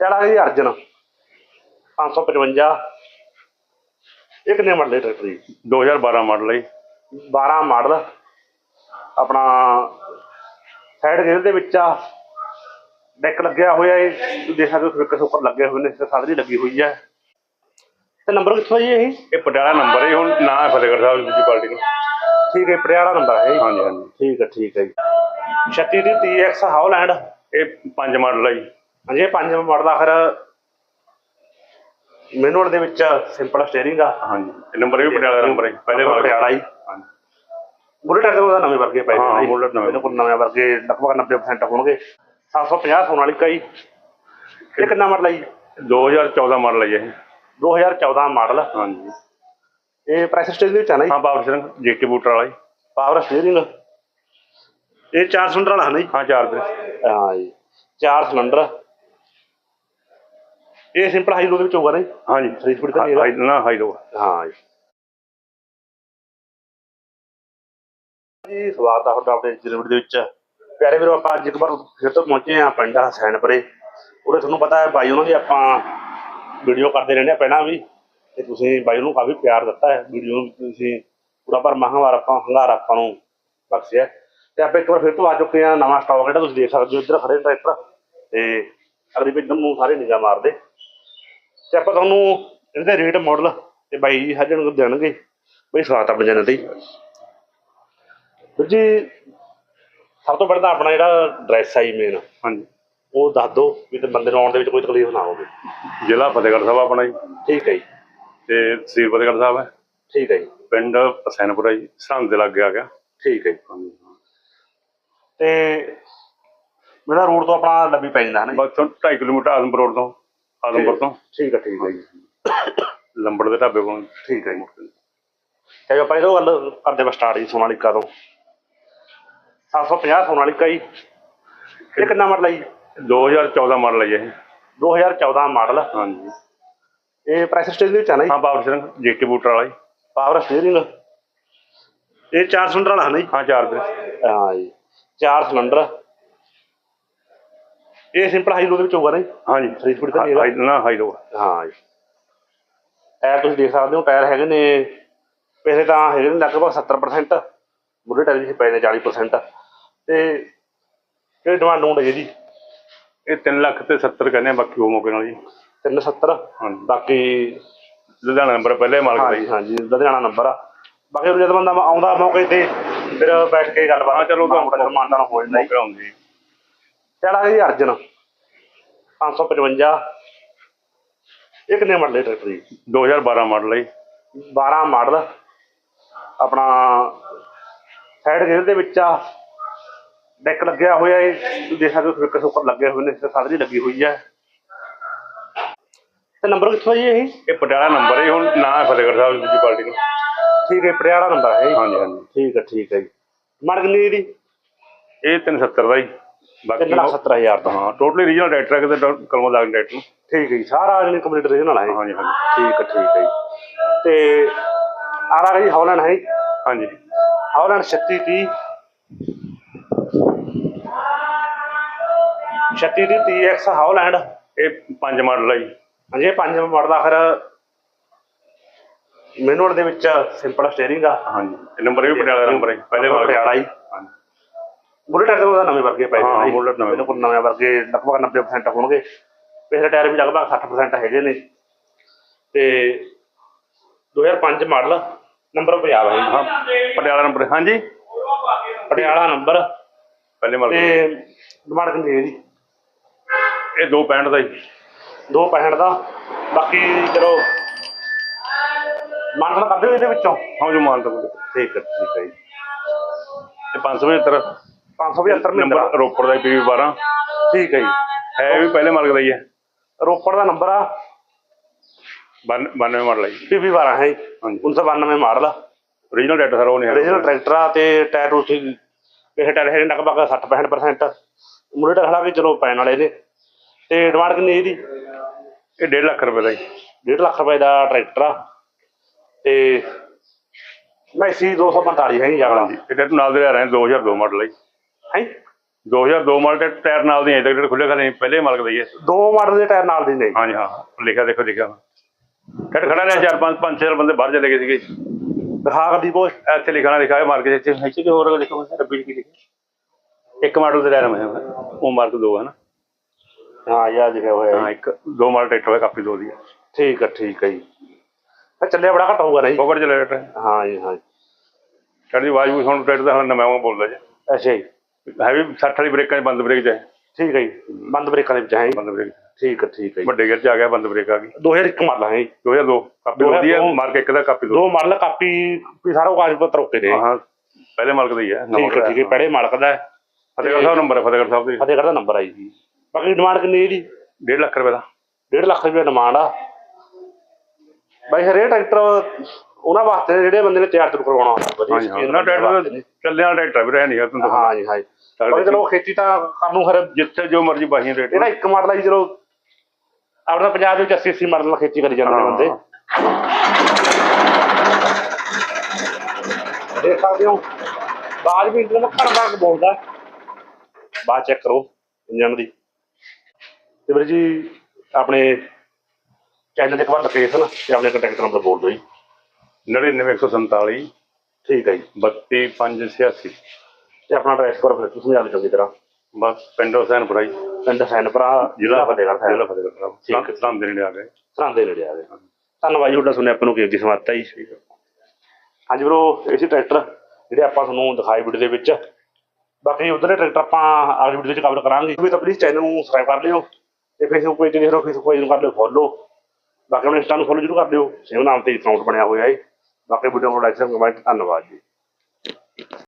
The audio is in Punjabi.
ਚੜਾ ਜੀ ਅਰਜਨ। 555 ਇਹ ਕਿੰਨੇ ਮਾਡਲ ਹੈ ਟਰੈਕਟਰ ਜੀ। 2012 ਮਾਡਲ ਹੈ 12 ਮਾਡਲ। ਆਪਣਾ ਸਾਈਡ ਗੇਅਰ ਦੇ ਵਿੱਚ ਆ। ਡੈਕ ਲੱਗਿਆ ਹੋਇਆ ਹੈ ਤੁਸੀਂ ਦੇਖ ਸਕਦੇ ਹੋ ਸਪੀਕਰ ਉੱਪਰ ਲੱਗੇ ਹੋਏ ਨੇ। ਸਾਦਰੀ ਲੱਗੀ ਹੋਈ ਹੈ ਤੇ ਨੰਬਰ ਕਿੱਥੋਂ ਹੈ ਜੀ ਇਹ? ਇਹ ਪਟਿਆਲਾ ਨੰਬਰ ਹੈ ਹੁਣ ਨਾ ਹੈ ਫਤਿਹਗੜ੍ਹ ਸਾਹਿਬ ਦੂਜੀ ਪਾਰਟੀ ਨੂੰ ਠੀਕ ਹੈ ਪਟਿਆਲਾ ਨੰਬਰ ਹੈ। ਹਾਂਜੀ ਹਾਂਜੀ। ਠੀਕ ਹੈ ਠੀਕ ਹੈ ਜੀ। 36 ਦੀ TX ਹਾਉਲੈਂਡ ਇਹ ਪੰਜ ਮਾਡਲ ਹੈ ਜੀ। ਹਾਂਜੀ ਇਹ ਪੰਜ ਮਾਡਲ ਆਖਰ ਮੈਨੂਅਲ ਦੇ ਵਿੱਚ ਸਿੰਪਲ ਸਟੀਅਰਿੰਗ ਆ। ਹਾਂਜੀ ਨੰਬਰ ਵੀ ਪਟਿਆਲਾ ਨੰਬਰ ਹੈ। ਪਹਿਲੇ ਵਾਲਾ ਪਟਿਆਲਾ ਹੀ। ਹਾਂਜੀ। ਬੁਲਟ ਦੇ ਨਵੇਂ ਵਰਗੇ ਪਏ ਹਾਂ, ਬੁਲਟ ਨਵੇਂ। ਬਿਲਕੁਲ ਨਵੇਂ ਵਰਗੇ ਲਗਭਗ 90% ਹੋਣਗੇ। 750 ਸੋਨਾਲੀਕਾ ਜੀ। ਇਹ ਕਿੰਨਾ ਮਾਡਲ ਹੈ ਜੀ? 2014 ਮਾਡਲ ਹੈ ਇਹ। 2014 ਮਾਡਲ ਹਾਂਜੀ। ਇਹ ਪ੍ਰੈਸ ਸਟੇਜ ਦੇ ਵਿੱਚ ਆ ਨਾ ਜੀ? ਹਾਂ ਪਾਵਰ ਜੀਟੀ ਬੂਟਰ ਵਾਲਾ ਜੀ। ਪਾਵਰ ਸਟੀਅਰਿੰਗ ਇਹ 4 ਸਿਲੰਡਰ ਵਾਲਾ ਹੈ ਨਾ ਜੀ? ਹਾਂ ਚਾਰ ਦੇ ਹਾਂ ਜੀ। 4 ਸਿਲੰਡਰ ਇਹ ਸਿੰਪਲ ਹਾਈ ਦੇ ਵਿੱਚ ਹੋਊਗਾ ਨਾ ਜੀ? ਹਾਂਜੀ। ਥ੍ਰੀ ਸਪੀਡ ਤਾਂ ਨਹੀਂ ਹਾਈ ਨਾ ਹਾਈ ਲੋ ਹਾਂ ਜੀ। ਜੀ ਸਵਾਗਤ ਆ ਤੁਹਾਡਾ ਆਪਣੇ ਜਰੂਰ ਦੇ ਵਿੱਚ। ਪਿਆਰੇ ਵੀਰੋ ਆਪਾਂ ਅੱਜ ਇੱਕ ਵਾਰ ਫਿਰ ਤੋਂ ਪਹੁੰਚੇ ਆ ਪਿੰਡ ਹਸੈਨਪੁਰੇ। ਉਰੇ ਤੁਹਾਨੂੰ ਪਤਾ ਹੈ ਬਾਈ ਉਹਨਾਂ ਦੀ ਆਪਾਂ ਵੀਡੀਓ ਕਰਦੇ ਰਹਿੰਦੇ ਆ ਪਹਿਲਾਂ ਵੀ। ਤੇ ਤੁਸੀਂ ਬਾਈ ਨੂੰ ਕਾਫੀ ਪਿਆਰ ਦਿੱਤਾ ਹੈ। ਵੀਡੀਓ ਨੂੰ ਤੁਸੀਂ ਪੂਰਾ ਪਰ ਮਹਾਂਵਾਰ ਆਪਾਂ ਹੰਗਾਰ ਆਪਾਂ ਨੂੰ ਬਖਸ਼ਿਆ ਤੇ ਆਪਾਂ ਇੱਕ ਵਾਰ ਫਿਰ ਤੋਂ ਆ ਚੁੱਕੇ ਆ ਨਵਾਂ ਸਟਾਕ ਜਿਹੜਾ ਤੁਸੀਂ ਦੇਖ ਸਕਦੇ ਹੋ ਇੱਧਰ ਖੜੇ ਟਰੈਕਟਰ। ਤੇ ਅਗਲੀ ਵੀ ਨੂੰ ਸਾਰੇ ਨਿਗਾਹ ਮਾਰਦੇ। ਤੇ ਆਪਾਂ ਤੁਹਾਨੂੰ ਇਹਦੇ ਰੇਟ ਮਾਡਲ ਤੇ ਬਾਈ ਜੀ ਹਜਣ ਨੂੰ ਦੇਣਗੇ ਬਈ ਸਵਾਗਤ ਆਪਣੇ ਚੈਨਲ ਤੇ ਜੀ। ਵੀਰ ਜੀ ਸਭ ਤੋਂ ਪਹਿਲਾਂ ਆਪਣਾ ਜਿਹੜਾ ਡਰੈਸ ਆ ਜੀ ਮੇਨ ਹਾਂਜੀ। ਉਹ ਦੱਸ ਦਿਓ ਵੀ ਤੇ ਬੰਦੇ ਨੂੰ ਆਉਣ ਦੇ ਵਿੱਚ ਕੋਈ ਤਕਲੀਫ ਨਾ ਹੋਵੇ। ਜ਼ਿਲ੍ਹਾ ਫਤਿਹਗੜ੍ਹ ਸਾਹਿਬ ਆਪਣਾ ਜੀ। ਠੀਕ ਹੈ ਜੀ। ਤੇ ਸ੍ਰੀ ਫਤਿਹਗੜ੍ਹ ਸਾਹਿਬ ਹੈ। ਠੀਕ ਹੈ ਜੀ। ਪਿੰਡ ਹਸੈਨਪੁਰਾ ਜੀ ਸਰਹੰਦ ਦੇ ਲਾਗੇ ਆ ਗਿਆ। ਠੀਕ ਹੈ ਜੀ। ਹਾਂਜੀ। ਤੇ ਮੇਰਾ ਰੋਡ ਤੋਂ ਆਪਣਾ ਲੱਭੀ ਪੈ ਜਾਂਦਾ ਹੈ ਨਾ ਜੀ? ਬਸ ਤੋਂ 2.5 ਕਿਲੋਮੀਟਰ ਆਦਮਪੁਰ ਰੋਡ ਤੋਂ। ਆਦਮਪੁਰ ਤੋਂ? ਠੀਕ ਹੈ ਠੀਕ ਹੈ ਜੀ। ਲੰਬੜ ਦੇ ਢਾਬੇ ਕੋਲ? ਠੀਕ ਹੈ ਜੀ। ਤੇ ਆਪਾਂ ਇਹਦੋਂ ਗੱਲ ਕਰਦੇ ਬਸ ਸਟਾਰਟ ਜੀ ਸੋਨਾਲੀਕਾ ਤੋਂ। 750 ਸੋਨਾਲੀਕਾ ਜੀ। ਇਹ ਕਿੰਨਾ ਮਾਡਲ ਹੈ ਜੀ? 2014 ਮਾਡਲ ਹੈ ਜੀ ਇਹ। 2014 ਮਾਡਲ। ਹਾਂਜੀ। ਇਹ ਪ੍ਰੈਸ ਸਟੇਜ ਦੇ ਵਿੱਚ ਆ ਨਾ ਜੀ? ਹਾਂ ਪਾਵਰ ਸਿੰਘ ਜੀਟੀ ਬੂਟਰ ਵਾਲਾ ਜੀ। ਪਾਵਰ ਸਟੀਅਰਿੰਗ ਇਹ 4 ਸਿਲੰਡਰ ਵਾਲਾ ਹੈ ਨਾ ਜੀ? ਹਾਂ ਚਾਰ ਦੇ ਹਾਂ ਜੀ 4 ਸਿਲੰਡਰ ਇਹ ਸਿੰਪਲ ਹਾਈ ਦੇ ਵਿੱਚ ਹੋਊਗਾ ਨਾ ਜੀ? ਹਾਂਜੀ। ਥ੍ਰੀ ਸਪੀਡ ਤਾਂ ਨਹੀਂ ਹੈਗਾ? ਹਾਈ ਨਾ ਹਾਈ ਲੋ ਹਾਂ ਜੀ। ਟਾਇਰ ਤੁਸੀਂ ਦੇਖ ਸਕਦੇ ਹੋ ਟਾਇਰ ਹੈਗੇ ਨੇ ਪਿਛਲੇ ਤਾਂ ਹੈਗੇ ਨੇ ਲਗਭਗ 70% ਮੁੱਢੇ ਟਾਇਰ ਵੀ ਪਏ ਨੇ 40% ਤੇ ਇਹ ਡਿਮਾਂਡ ਹੋਣ ਹੈ ਜੀ? ਇਹ 3 ਲੱਖ ਤੇ 70 ਕਹਿੰਦੇ ਆ ਬਾਕੀ ਉਹ ਮੌਕੇ ਨਾਲ ਜੀ। 370 ਹਾਂਜੀ। ਬਾਕੀ ਲੁਧਿਆਣਾ ਨੰਬਰ ਪਹਿਲੇ ਮਾਲਕ ਦਾ ਜੀ। ਹਾਂਜੀ ਲੁਧਿਆਣਾ ਨੰਬਰ ਆ। ਬਾਕੀ ਜਦ ਬੰਦਾ ਆਉਂਦਾ ਮੌਕੇ ਤੇ ਫਿਰ ਬੈਠ ਕੇ ਗੱਲਬਾਤ ਹਾਂ, ਚਲੋ ਤਾਂ- ਮਾਨਤਾ ਹੋ ਜਾਂਦਾ ਜੀ। ਚੜਾ ਜੀ ਅਰਜਨ। 555 ਇਹ ਕਿੰਨੇ ਮਾਡਲ ਹੈ ਟਰੈਕਟਰ ਜੀ। 2012 ਮਾਡਲ ਹੈ ਜੀ। 12 ਮਾਡਲ। ਆਪਣਾ ਸਾਈਡ ਗੇਅਰ ਦੇ ਵਿੱਚ ਆ। ਡੈਕ ਲੱਗਿਆ ਹੋਇਆ ਹੈ ਤੁਸੀਂ ਦੇਖ ਸਕਦੇ ਹੋ ਸਪੀਕਰ ਉੱਪਰ ਲੱਗੇ ਹੋਏ ਨੇ। ਤੇ ਸਾਦਰੀ ਲੱਗੀ ਹੋਈ ਹੈ। ਤੇ ਨੰਬਰ ਕਿੱਥੋਂ ਜੀ ਇਹ? ਇਹ ਪਟਿਆਲਾ ਨੰਬਰ ਹੈ ਹੁਣ ਨਾ ਫਤਿਹਗੜ੍ਹ ਸਾਹਿਬ ਦੂਜੀ ਪਾਰਟੀ ਨੂੰ ਠੀਕ ਹੈ ਪਟਿਆਲਾ ਨੰਬਰ ਹੈ। ਹਾਂਜੀ ਹਾਂਜੀ। ਠੀਕ ਹੈ ਠੀਕ ਹੈ ਜੀ। ਕਿੰਨੀ ਦੀ ਇਹ 370 ਦਾ ਜੀ। ਬਾਕੀ 170000 ਦਾ ਹਾਂ ਟੋਟਲੀ ਰੀਜਨਲ ਡਾਇਰੈਕਟਰ ਹੈ ਕਿਤੇ ਕਲਮੋ ਦਾਗ ਡਾਇਰੈਕਟਰ ਠੀਕ ਹੈ ਜੀ ਸਾਰਾ ਜਿਹਨੇ ਕੰਪਲੀਟ ਰੀਜਨਲ ਹੈ ਹਾਂਜੀ ਹਾਂਜੀ। ਠੀਕ ਹੈ ਠੀਕ ਹੈ ਜੀ। ਤੇ ਆਰਾ ਜੀ ਹੌਲੈਂਡ ਹੈ ਜੀ। ਹਾਂਜੀ। ਹੌਲੈਂਡ 3630 3630 TX ਹੌਲੈਂਡ ਇਹ ਪੰਜ ਮਾਡਲ ਹੈ ਜੀ। ਹਾਂਜੀ ਇਹ ਪੰਜ ਮਾਡਲ ਆਖਰ ਮੈਨੂਅਲ ਦੇ ਵਿੱਚ ਸਿੰਪਲ ਸਟੀਅਰਿੰਗ ਆ। ਹਾਂਜੀ। ਨੰਬਰ ਵੀ ਪਟਿਆਲਾ ਨੰਬਰ ਹੈ ਪਹਿਲੇ ਵਾਲਾ ਪਟਿਆਲਾ ਹਾਂਜੀ ਬੁਲਟ ਟਾਇਰ ਦੇ ਉਹਦਾ ਨਵੇਂ ਵਰਗੇ ਪਏ ਨੇ ਹਾਂ। ਬੁਲਟ ਨਵੇਂ। ਬਿਲਕੁਲ ਨਵੇਂ ਵਰਗੇ ਲਗਭਗ 90% ਹੋਣਗੇ। ਪਿਛਲੇ ਟਾਇਰ ਵੀ ਲਗਭਗ 60% ਹੈਗੇ ਨੇ। ਤੇ 2005 ਮਾਡਲ ਨੰਬਰ ਪੰਜਾਬ ਹੈ। ਜੀ। ਹਾਂ ਪਟਿਆਲਾ ਨੰਬਰ ਹਾਂਜੀ। ਪਟਿਆਲਾ ਨੰਬਰ। ਪਹਿਲੇ ਮਾਡਲ। ਤੇ ਡਿਮਾਂਡ ਕਿੰਨੀ ਹੈ ਜੀ? ਇਹ 265 ਦਾ ਜੀ 265 ਦਾ। ਬਾਕੀ ਚਲੋ ਮਾਨਸਨ ਕਰਦੇ ਹੋ ਇਹਦੇ ਵਿੱਚੋਂ? ਹਾਂ ਜੋ ਤੱਕ ਠੀਕ ਹੈ ਠੀਕ ਹੈ ਜੀ। ਇਹ 575 575 ਨੰਬਰ ਨੰਬਰ ਰੋਪੜ ਦਾ ਪੀਵੀ 12 ਠੀਕ ਹੈ ਜੀ। ਹੈ ਵੀ ਪਹਿਲੇ ਮਾਲਕ ਦਾ ਹੀ ਹੈ। ਰੋਪੜ ਦਾ ਨੰਬਰ ਆ। 92 ਮਾਡਲ ਹੈ ਜੀ। ਪੀਵੀ 12 ਹੈ ਜੀ। ਹਾਂਜੀ। 1992 ਮਾਡਲ ਓਰੀਜਨਲ ਡਾਟਾ ਸਰ ਉਹ ਨਹੀਂ ਹੈ। ਟਰੈਕਟਰ ਆ ਤੇ ਟਾਇਰ ਉਸੇ ਇਹ ਟਾਇਰ ਹੈਗੇ ਲਗਭਗ 60 65% ਮੁਰੇ ਟਾਇਰ ਖੜਾ ਕੇ ਚਲੋ ਪੈਣ ਵਾਲੇ ਨੇ। ਤੇ ਡਿਮਾਂਡ ਕਿੰਨੀ ਹੈ ਇਹਦੀ? ਇਹ 1.5 ਲੱਖ ਰੁਪਏ ਦਾ ਜੀ। 1.5 ਲੱਖ ਰੁਪਏ ਦਾ ਟਰੈਕਟਰ ਆ। ਤੇ ਮੈਸੀ 245 ਹੈ ਜੀ ਅਗਲਾ। ਹਾਂਜੀ। ਇਹ ਤੋਂ ਨਾਲ ਦੇ ਆ ਰਹੇ 2002 ਮਾਡਲ ਹੈ ਜੀ। ਹੈ 2002 ਮਾਡਲ ਟੈ- ਟਾਇਰ ਨਾਲ ਦੀ ਅਜੇ ਤੱਕ ਜਿਹੜੇ ਖੁੱਲੇ ਖਾਲੇ ਪਹਿਲੇ ਮਾਲਕ ਦਾ ਹੀ ਹੈ। ਦੋ ਮਾਡਲ ਦੇ ਟਾਇਰ ਨਾਲ ਦੇ ਨੇ। ਹਾਂਜੀ ਹਾਂ ਲਿਖਿਆ ਦੇਖੋ ਲਿਖਿਆ। ਟੱਟ ਖੜਾ ਰਿਹਾ ਚਾਰ ਪੰਜ ਪੰਜ ਛੇ ਬੰਦੇ ਬਾਹਰ ਚਲੇ ਗਏ ਸੀਗੇ। ਦਿਖਾ ਗੱਡੀ ਕੋਲ ਇੱਥੇ ਲਿਖਣਾ ਲਿਖਾ ਹੈ ਮਾਰਕੀਟ ਚ ਇੱਥੇ ਕਿ ਹੋਰ ਲਿਖੋ ਚ ਕੀ ਲਿਖਿਆ? ਇੱਕ ਮਾਡਲ ਦੇ ਟਾਇਰ ਮੈਂ ਉਹ ਮਾਰਕ ਦੋ ਹੈ ਨਾ। ਹਾਂ ਯਾਰ ਲਿਖਿਆ ਹੋਇਆ ਹਾਂ। ਇੱਕ ਦੋ ਮਾਡਲ ਟਰੈਕਟਰ ਹੋਇਆ ਕਾਪੀ ਦੋ ਦੀ ਹੈ। ਠੀਕ ਹੈ ਠੀਕ ਹੈ ਜੀ। ਇਹ ਚੱਲਿਆ ਬੜਾ ਘੱਟ ਹੋਊਗਾ ਨਹੀਂ ਪਕੜ ਚਲੇ ਟਰੈਕਟਰ ਹਾਂ ਜੀ ਹਾਂ ਜੀ। ਚੜ੍ਹਦੀ ਆਵਾਜ਼ ਵੀ ਹੁਣ ਟਰੈਕਟਰ ਦਾ ਹੁਣ ਨਵਾਂ ਬੋਲਦਾ ਜੀ। ਅੱਛਾ ਜੀ। ਹੈ ਵੀ 60 ਵਾਲੀ ਬ੍ਰੇਕਾਂ 'ਚ ਬੰਦ ਬ੍ਰੇਕ 'ਚ ਹੈ ਠੀਕ ਹੈ ਜੀ। ਬੰਦ ਬ੍ਰੇਕਾਂ ਦੇ ਵਿੱਚ ਹੈ ਜੀ। ਬੰਦ ਬ੍ਰੇਕ। 'ਚ। ਠੀਕ ਹੈ ਠੀਕ ਹੈ ਜੀ। ਵੱਡੇ ਗੇਅਰ 'ਚ ਆ ਗਿਆ ਬੰਦ ਬ੍ਰੇਕ ਆ ਗਈ। 2001 ਮਾਡਲ ਹੈ ਜੀ। 2002 ਕਾਪੀ ਦੋ ਦੀ। ਹੈ 2002 ਮਾਰਕ ਇੱਕ ਦਾ ਕਾਪੀ ਦੋ। ਦੋ ਮਾਡਲ ਕਾਪੀ ਵੀ ਸਾਰਾ ਕਾਗਜ਼ ਪੱਤਰ ਓਕੇ ਨੇ। ਹਾਂ ਪਹਿਲੇ ਮਾਲਕ ਦਾ ਹੀ ਹੈ ਨਵਾਂ ਠੀਕ ਹੈ ਠੀਕ ਹੈ ਪਹਿਲੇ ਮਾਲਕ ਦਾ ਹੈ। ਫਤਿਹਗੜ੍ਹ ਸਾਹਿਬ ਨੰਬਰ ਹੈ ਫਤਿਹਗੜ੍ਹ ਸਾਹਿਬ ਦੇ। ਫਤਿਹਗੜ੍ਹ ਦਾ ਨੰਬਰ ਆਈ ਜੀ। ਬਾਕੀ ਡਿਮਾਂਡ ਕਿੰਨੀ ਹੈ ਇਹਦੀ 1.5 ਲੱਖ ਰੁਪਏ ਦਾ। 1.5 ਲੱਖ ਰੁਪਏ ਡਿਮਾਂਡ ਆ। ਬਾਈ ਹਰੇ ਟਰੈਕਟਰ ਉਹਨਾਂ ਵਾਸਤੇ ਜਿਹੜੇ ਬੰਦੇ ਨੇ ਤਿਆਰ ਤੁਰ ਕਰਵਾਉਣਾ ਹੁੰਦਾ। ਵਧੀਆ ਹਾਂਜੀ ਹਾਂ। ਉਹਨਾਂ ਟਰੈਕਟਰ। ਚੱਲਿਆ ਟਰੈਕਟਰ ਵੀ ਰਹਿ ਨਹੀਂ ਤੁਹਾਨੂੰ ਹਾਂ ਜੀ ਹਾਂ ਜੀ। ਬਾਕੀ ਚਲੋ ਖੇਤੀ ਤਾਂ ਕਰਨ ਨੂੰ ਖਰੇ ਜਿੱਥੇ ਜੋ ਮਰਜ਼ੀ ਬਾਹੀਆਂ ਰੇਟ। ਇਹਦਾ ਇੱਕ ਮਾਡਲ ਆ ਜੀ ਚਲੋ ਆਪਣਾ ਪੰਜਾਬ ਦੇ ਵਿੱਚ 80 80 ਮਾਡਲ ਨਾਲ ਖੇਤੀ ਕਰੀ ਜਾਂਦੇ ਨੇ। ਬੰਦੇ। ਦੇਖ ਸਕਦੇ ਹੋ। ਬਾਜ ਵੀ ਇੰਜਨ ਖੜ ਖੜ ਬੋਲਦਾ ਬਾਅਦ ਚੈੱਕ ਕਰੋ ਇੰਜਨ ਦੀ। ਤੇ ਵੀਰ ਜੀ ਆਪਣੇ ਚੈਨਲ ਦੇ ਇੱਕ ਵਾਰ ਲੋਕੇਸ਼ਨ ਤੇ ਆਪਣੇ ਕੰਟੈਕਟ ਨੰਬਰ ਬੋਲ ਦਿਓ ਜੀ। 99147 ਠੀਕ ਹੈ ਜੀ। 32586 ਤੇ ਆਪਣਾ ਐਡਰੈਸ ਫਿਰ ਤੁਸੀਂ ਦਿਓ ਚੰਗੀ ਤਰ੍ਹਾਂ ਬਸ ਪਿੰਡ ਹੁਸੈਨਪੁਰਾ ਜੀ। ਪਿੰਡ ਸੈਨਪੁਰਾ ਜ਼ਿਲ੍ਹਾ ਫਤਿਹਗੜ੍ਹ ਸਾਹਿਬ। ਜ਼ਿਲ੍ਹਾ ਫਤਿਹਗੜ੍ਹ ਠੀਕ ਹੈ। ਸਾਹਿਬ ਸਾਹਮਣੇ ਨੇੜੇ ਆ ਗਏ। ਸਰਾਂਦੇ ਨੇੜੇ ਆ ਗਏ। ਧੰਨਵਾਦ ਜੀ ਤੁਹਾਡਾ ਸੁਣਿਆ ਆਪਾਂ ਨੂੰ ਕੀ ਅੱਗੇ ਸਮਾਤਾ ਜੀ। ਹਾਂਜੀ ਬਰੋ ਇਹ ਸੀ ਟਰੈਕਟਰ ਜਿਹੜੇ ਆਪਾਂ ਤੁਹਾਨੂੰ ਦਿਖਾਏ ਵੀਡੀਓ ਦੇ ਵਿੱਚ। ਬਾਕੀ ਉਧਰ ਦੇ ਟਰੈਕਟਰ ਆਪਾਂ ਅਗਲੀ ਵੀਡੀਓ 'ਚ ਕਵਰ ਕਰਾਂਗੇ। ਵੀ ਤਾਂ ਪਲੀਜ਼ ਚੈਨਲ ਨੂੰ ਸਬਸਕ੍ਰਾਈਬ ਕਰ ਲਿਓ ਤੇ ਫੇਸਬੁੱਕ ਪੇਜ ਤੇ ਦੇਖ ਫੇਸਬੁੱਕ ਪੇਜ ਨੂੰ ਕਰ ਲਿਓ ਫੋਲੋ ਬਾਕੀ ਆਪਣੇ ਇੰਸਟਾ ਨੂੰ ਫੋਲੋ ਜ਼ਰੂਰ ਕਰ ਲਿਓ। ਸੇਮ ਨਾਮ ਤੇ ਅਕਾਊਂਟ ਬਣਿਆ ਹੋਇਆ ਹੈ। ਬਾਕੀ ਵੀਡੀਓ ਨੂੰ ਲਾਈਕ ਕਮੈਂਟ ਧੰਨਵਾਦ ਜੀ।